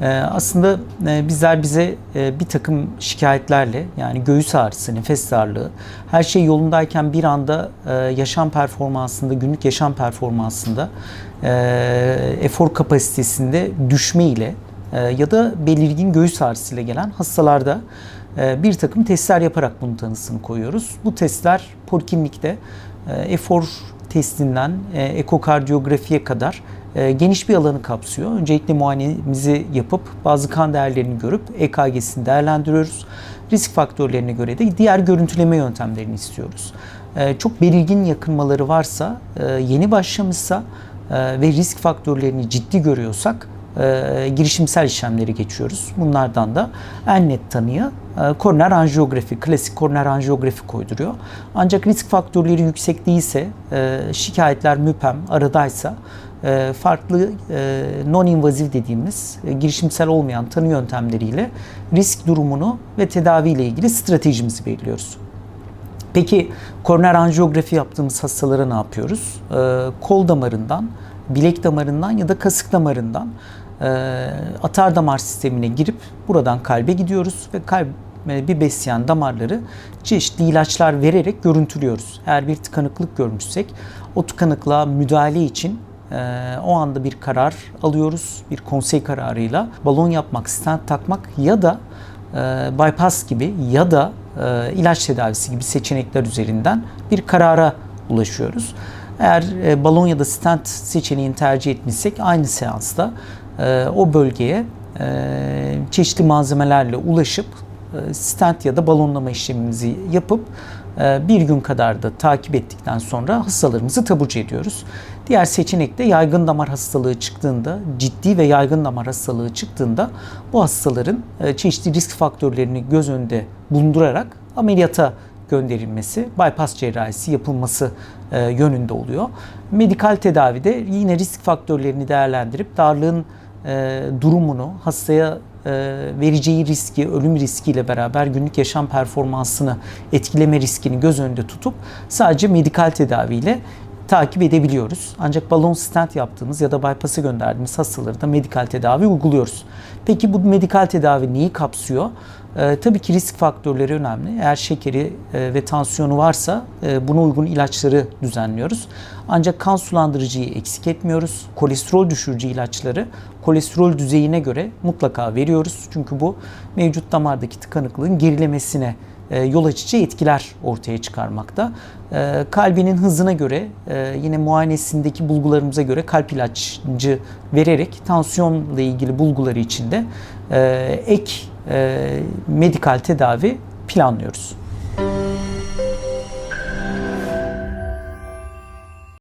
Ee, aslında e, bizler bize e, bir takım şikayetlerle yani göğüs ağrısı, nefes darlığı, her şey yolundayken bir anda e, yaşam performansında, günlük yaşam performansında efor kapasitesinde düşme ile ya da belirgin göğüs ağrısıyla gelen hastalarda bir takım testler yaparak bunun tanısını koyuyoruz. Bu testler poliklinikte efor testinden ekokardiyografiye kadar e, geniş bir alanı kapsıyor. Öncelikle muayenemizi yapıp bazı kan değerlerini görüp EKG'sini değerlendiriyoruz. Risk faktörlerine göre de diğer görüntüleme yöntemlerini istiyoruz. E, Çok belirgin yakınmaları varsa, e, yeni başlamışsa ve risk faktörlerini ciddi görüyorsak girişimsel işlemleri geçiyoruz. Bunlardan da en net tanıyı e, koroner anjiyografi, klasik koroner anjiyografi koyduruyor. Ancak risk faktörleri yüksek değilse, şikayetler müpem, aradaysa farklı e, non-invaziv dediğimiz e, girişimsel olmayan tanı yöntemleriyle risk durumunu ve tedaviyle ilgili stratejimizi belirliyoruz. Peki koroner anjiyografi yaptığımız hastalara ne yapıyoruz? Ee, kol damarından, bilek damarından ya da kasık damarından e, atar damar sistemine girip buradan kalbe gidiyoruz ve kalbe bir besleyen damarları çeşitli ilaçlar vererek görüntülüyoruz. Eğer bir tıkanıklık görmüşsek o tıkanıklığa müdahale için o anda bir karar alıyoruz. Bir konsey kararıyla balon yapmak, stent takmak ya da e, bypass gibi ya da e, ilaç tedavisi gibi seçenekler üzerinden bir karara ulaşıyoruz. Eğer e, balon ya da stent seçeneğini tercih etmişsek aynı seansta o bölgeye çeşitli malzemelerle ulaşıp stent ya da balonlama işlemimizi yapıp bir gün kadar da takip ettikten sonra hastalarımızı taburcu ediyoruz. Diğer seçenek de yaygın damar hastalığı çıktığında, ciddi ve yaygın damar hastalığı çıktığında bu hastaların e, çeşitli risk faktörlerini göz önünde bulundurarak ameliyata gönderilmesi, bypass cerrahisi yapılması e, yönünde oluyor. Medikal tedavide yine risk faktörlerini değerlendirip darlığın e, durumunu, hastaya vereceği riski, ölüm riskiyle beraber günlük yaşam performansını etkileme riskini göz önünde tutup sadece medikal tedaviyle takip edebiliyoruz. Ancak balon stent yaptığımız ya da bypass'a gönderdiğimiz hastaları da medikal tedavi uyguluyoruz. Peki bu medikal tedavi neyi kapsıyor? Ee, tabii ki risk faktörleri önemli. Eğer şekeri e, ve tansiyonu varsa e, buna uygun ilaçları düzenliyoruz. Ancak kan sulandırıcıyı eksik etmiyoruz. Kolesterol düşürücü ilaçları kolesterol düzeyine göre mutlaka veriyoruz. Çünkü bu mevcut damardaki tıkanıklığın gerilemesine yol açıcı etkiler ortaya çıkarmakta. E, kalbinin hızına göre e, yine muayenesindeki bulgularımıza göre kalp ilacı vererek tansiyonla ilgili bulguları içinde ek medikal tedavi planlıyoruz.